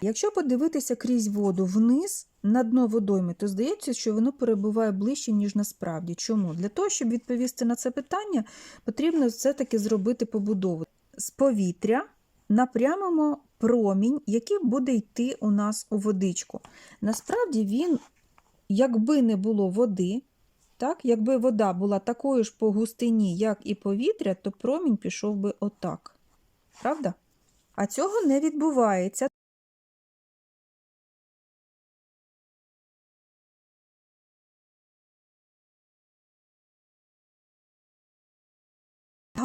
Якщо подивитися крізь воду вниз на дно водойми, то здається, що воно перебуває ближче, ніж насправді. Чому? Для того, щоб відповісти на це питання, потрібно все-таки зробити побудову. З повітря напрямимо промінь, який буде йти у нас у водичку. Насправді він, якби не було води, так, якби вода була такою ж по густині, як і повітря, то промінь пішов би отак. Правда? А цього не відбувається.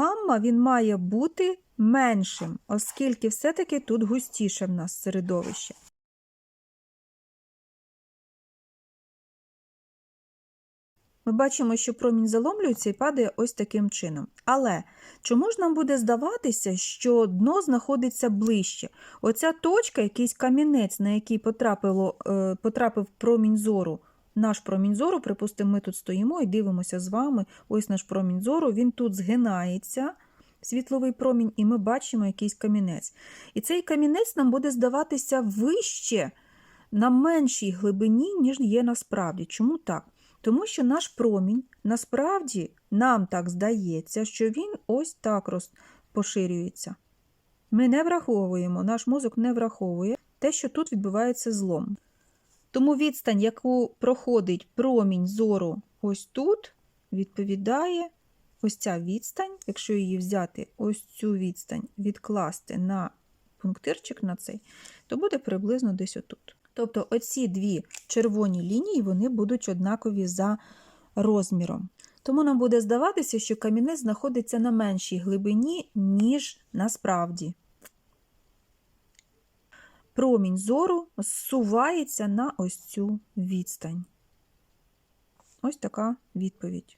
Гамма він має бути меншим, оскільки все-таки тут густіше в нас середовище. Ми бачимо, що промінь заломлюється і падає ось таким чином. Але чому ж нам буде здаватися, що дно знаходиться ближче? Оця точка, якийсь камінець, на який потрапило, е, потрапив промінь зору, наш промінь зору, припустимо, ми тут стоїмо і дивимося з вами, ось наш промінь зору, він тут згинається, світловий промінь, і ми бачимо якийсь камінець. І цей камінець нам буде здаватися вище на меншій глибині, ніж є насправді. Чому так? Тому що наш промінь насправді нам так здається, що він ось так поширюється. Ми не враховуємо, наш мозок не враховує те, що тут відбувається злом. Тому відстань, яку проходить промінь зору ось тут, відповідає ось ця відстань, якщо її взяти, ось цю відстань відкласти на пунктирчик на цей, то буде приблизно десь отут. Тобто оці дві червоні лінії вони будуть однакові за розміром. Тому нам буде здаватися, що камінець знаходиться на меншій глибині, ніж насправді. Промінь зору зсувається на ось цю відстань. Ось така відповідь.